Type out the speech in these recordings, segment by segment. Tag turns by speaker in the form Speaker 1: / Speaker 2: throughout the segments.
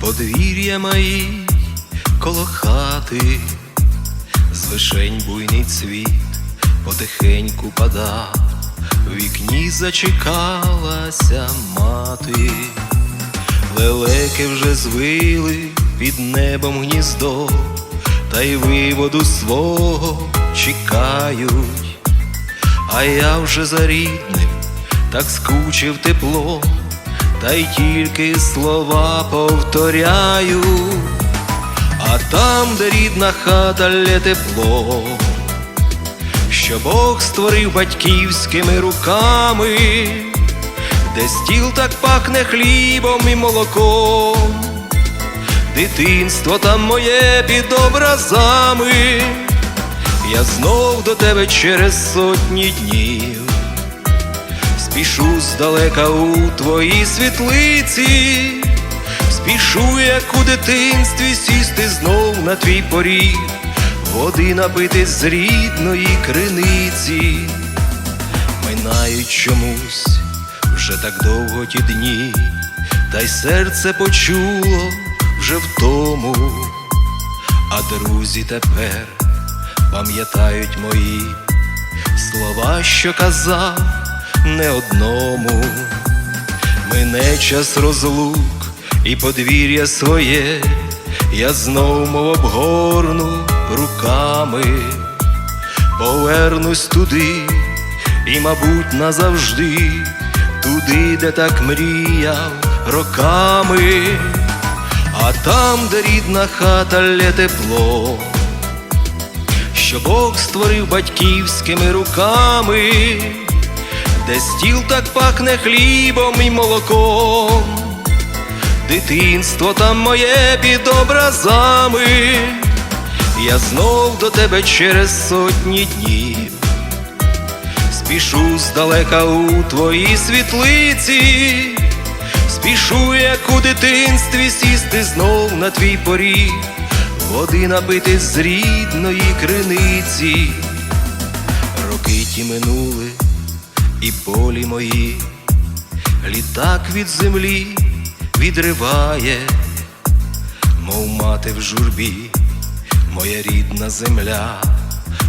Speaker 1: подвір'я мої коло хати, з вишень буйний цвіт потихеньку падав, в вікні зачекалася мати, лелеки вже звили під небом гніздо, та й виводу свого чекають, а я вже за рідним так скучив тепло, та й тільки слова повторяю, а там, де рідна хата лє тепло, що Бог створив батьківськими руками, де стіл так пахне хлібом і молоком, дитинство там моє під образами, я знов до тебе через сотні днів. Спішу здалека у твоїй світлиці, спішу, як у дитинстві сісти знов на твій поріг, води напити з рідної криниці, минають чомусь вже так довго ті дні, та й серце почуло вже втому, а друзі тепер пам'ятають мої слова, що казав не одному, мине час розлук і подвір'я своє, я знов мов обгорну руками, повернусь туди і, мабуть, назавжди, туди, де так мріяв роками, а там, де рідна хата лє тепло що Бог створив батьківськими руками, де стіл так пахне хлібом і молоком, дитинство там моє під образами, я знов до тебе через сотні днів, спішу здалека у твоїй світлиці, спішу, як у дитинстві сісти знов на твій поріг. Води напити з рідної криниці, роки ті минули, і полі мої, літак від землі відриває, мов мати в журбі, моя рідна земля,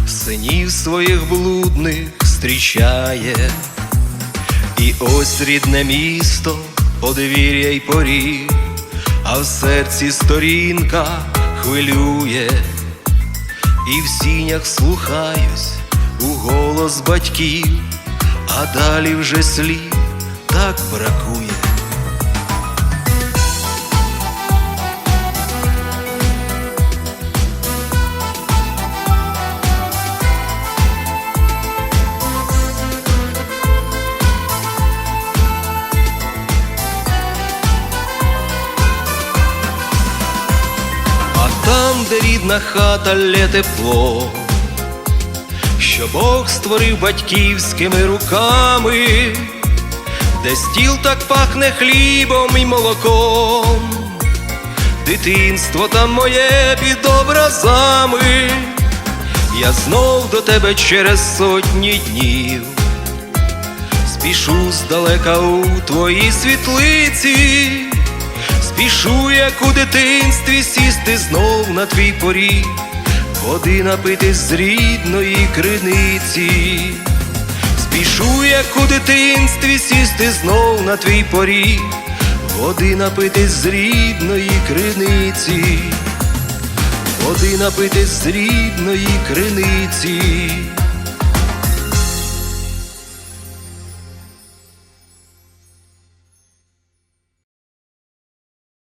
Speaker 1: синів своїх блудних зустрічає, і ось рідне місто, подвір'я й поріг, а в серці сторінка хвилює, і в сінях слухаюсь у голос батьків, а далі вже слів так бракує. Там, де рідна хата лє тепло, що Бог створив батьківськими руками, де стіл так пахне хлібом і молоком, дитинство там моє під образами, я знов до тебе через сотні днів, спішу здалека у твоїй світлиці. Спішу, як у дитинстві сісти знов на твій поріг, води напити з рідної криниці, спішу, як у дитинстві сісти знов на твій поріг, води напити з рідної криниці, води напити з рідної криниці.